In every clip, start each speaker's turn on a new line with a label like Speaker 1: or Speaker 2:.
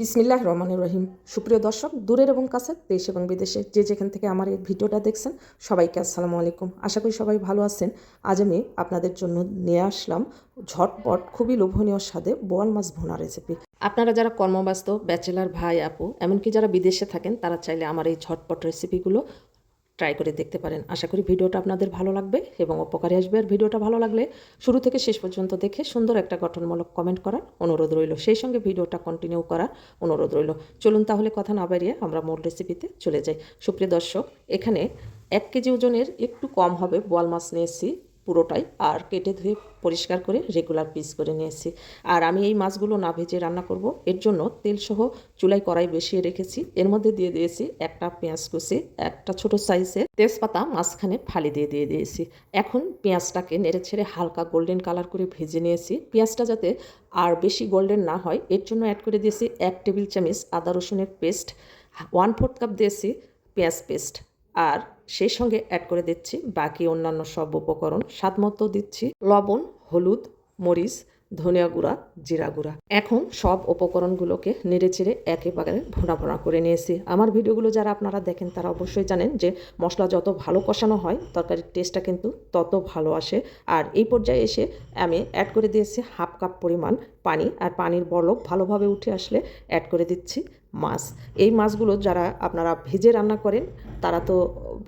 Speaker 1: বিসমিল্লাহ রহমান রহিম। সুপ্রিয় দর্শক, দূরের এবং কাছে দেশ এবং বিদেশে যে যেখান থেকে আমার এই ভিডিওটা দেখছেন, সবাইকে আসসালামু আলাইকুম। আশা করি সবাই ভালো আছেন। আজ আমি আপনাদের জন্য নিয়ে আসলাম ঝটপট, খুবই লোভনীয় স্বাদে বোয়াল মাছ ভোনা রেসিপি আপনারা যারা কর্মব্যস্ত, ব্যাচেলার ভাই, আপু, এমনকি যারা বিদেশে থাকেন, তারা চাইলে আমার এই ঝটপট রেসিপিগুলো ট্রাই করে দেখতে পারেন। আশা করি ভিডিওটা আপনাদের ভালো লাগবে এবং উপকারে আসবে। আর ভিডিওটা ভালো লাগলে শুরু থেকে শেষ পর্যন্ত দেখে সুন্দর একটা গঠনমূলক কমেন্ট করার অনুরোধ রইল। সেই সঙ্গে ভিডিওটা কন্টিনিউ করার অনুরোধ রইল। চলুন তাহলে কথা না বাড়িয়ে আমরা মূল রেসিপিতে চলে যাই। সুপ্রিয় দর্শক, এখানে এক কেজি ওজনের একটু কম হবে বোয়াল মাছ নিয়েছি পুরোটাই আর কেটে ধুয়ে পরিষ্কার করে রেগুলার পিস করে নিয়েছি। আর আমি এই মাছগুলো না ভেজে রান্না করব, এর জন্য তেলসহ চুলাই কড়াই বসিয়ে রেখেছি। এর মধ্যে দিয়ে দিয়েছি একটা পেঁয়াজ কুচি, একটা ছোট সাইজের তেজপাতা, মাঝখানে ফালি দিয়ে দিয়ে দিয়েছি। এখন পেঁয়াজটাকে নেড়ে ছেড়ে হালকা গোল্ডেন কালার করে ভেজে নিয়েছি। পেঁয়াজটা যাতে আর বেশি গোল্ডেন না হয়, এর জন্য অ্যাড করে দিয়েছি এক টেবিল চামচ আদা রসুনের পেস্ট ওয়ান ফোর্থ কাপ দিয়েছি পেঁয়াজ পেস্ট আর সেই সঙ্গে অ্যাড করে দিচ্ছি বাকি অন্যান্য সব উপকরণ। স্বাদ মতো দিচ্ছি লবণ, হলুদ, মরিচ, ধনিয়া গুঁড়া, জিরা গুঁড়া। এখন সব উপকরণগুলোকে নেড়ে চেড়ে একেবারে ভোনা ভোনা করে নিয়েছি। আমার ভিডিওগুলো যারা আপনারা দেখেন, তারা অবশ্যই জানেন যে মশলা যত ভালো কষানো হয়, তরকারির টেস্টটা কিন্তু তত ভালো আসে। আর এই পর্যায়ে এসে আমি অ্যাড করে দিয়েছি হাফ কাপ পরিমাণ পানি। আর পানির বরফ ভালোভাবে উঠে আসলে অ্যাড করে দিচ্ছি মাছ। এই মাছগুলো যারা আপনারা ভেজে রান্না করেন, তারা তো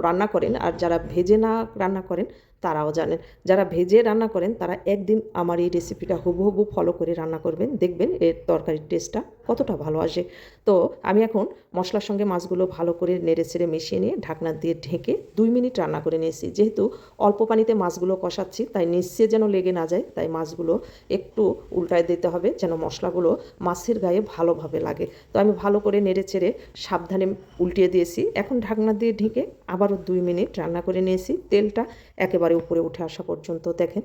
Speaker 1: রান্না করেন আর যারা ভেজে না রান্না করেন তারাও জানেন। যারা ভেজে রান্না করেন তারা একদিন আমার এই রেসিপিটা হুবহু ফলো করে রান্না করবেন, দেখবেন এর তরকারির টেস্টটা কতটা ভালো আসে। তো আমি এখন মশলার সঙ্গে মাছগুলো ভালো করে নেড়ে ছেড়ে মিশিয়ে নিয়ে ঢাকনা দিয়ে ঢেকে দুই মিনিট রান্না করে নিয়েছি। যেহেতু অল্প পানিতে মাছগুলো কষাচ্ছি, তাই নিশ্চয় যেন লেগে না যায়, তাই মাছগুলো একটু উল্টায় দিতে হবে যেন মশলাগুলো মাছের গায়ে ভালোভাবে লাগে। তো আমি ভালো করে নেড়ে চেড়ে সাবধানে উল্টিয়ে দিয়েছি। এখন ঢাকনা দিয়ে ঢেকে আবারও দুই মিনিট রান্না করে নিয়েছি। তেলটা একেবারে উপরে উঠে আসা পর্যন্ত দেখেন।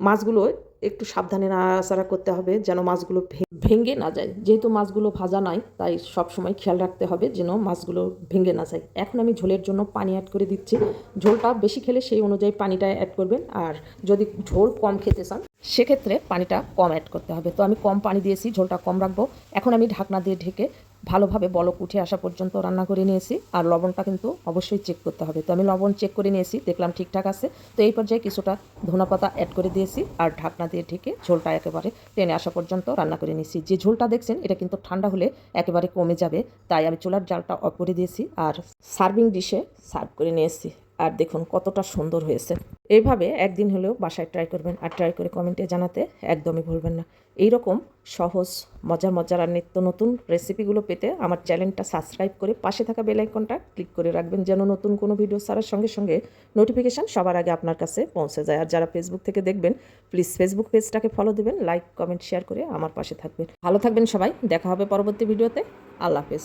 Speaker 1: মাছগুলো একটু সাবধানে নাড়াচাড়া করতে হবে যেন মাছগুলো ভেঙে না যায়। যেহেতু মাছগুলো ভাজা নাই, তাই সব সময় খেয়াল রাখতে হবে যেন মাছগুলো ভেঙে না যায়। এখন আমি ঝোলের জন্য পানি অ্যাড করে দিচ্ছি। ঝোলটা বেশি খেলে সেই অনুযায়ী পানিটা অ্যাড করবেন। আর যদি ঝোল কম খেতে চান সেক্ষেত্রে পানিটা কম অ্যাড করতে হবে। তো আমি কম পানি দিয়েছি, ঝোলটা কম রাখব। এখন আমি ঢাকনা দিয়ে ঢেকে ভালোভাবে বলক উঠে আসা পর্যন্ত রান্না করে নিয়েছি আর লবণটা কিন্তু অবশ্যই চেক করতে হবে। তো আমি লবণ চেক করে নিয়েছি, দেখলাম ঠিকঠাক আছে। তো এই পর্যায়ে কিছুটা ধনা পাতা অ্যাড করে দিয়েছি আর ঢাকনা দিয়ে ঢেকে ঝোলটা একেবারে টেনে আসা পর্যন্ত রান্না করে নিয়েছি। যে ঝোলটা দেখছেন, এটা কিন্তু ঠান্ডা হলে একেবারে কমে যাবে। তাই আমি চুলার জালটা অফ করে দিয়েছি আর সার্ভিং ডিশে সার্ভ করে নিয়েছি। আর দেখুন কতটা সুন্দর হয়েছে। এইভাবে একদিন হলেও বাসায় ট্রাই করবেন আর ট্রাই করে কমেন্টে জানাতে একদমই ভুলবেন না। এই রকম সহজ, মজার মজার আর নিত্য নতুন রেসিপিগুলো পেতে আমার চ্যানেলটা সাবস্ক্রাইব করে পাশে থাকা বেল আইকনটা ক্লিক করে রাখবেন যেন নতুন কোনো ভিডিও ছাড়ার সঙ্গে সঙ্গে নোটিফিকেশান সবার আগে আপনার কাছে পৌঁছে যায়। আর যারা ফেসবুক থেকে দেখবেন প্লিজ ফেসবুক পেজটাকে ফলো দেবেন লাইক কমেন্ট শেয়ার করে আমার পাশে থাকবেন। ভালো থাকবেন সবাই, দেখা হবে পরবর্তী ভিডিওতে আল্লাহ হাফেজ।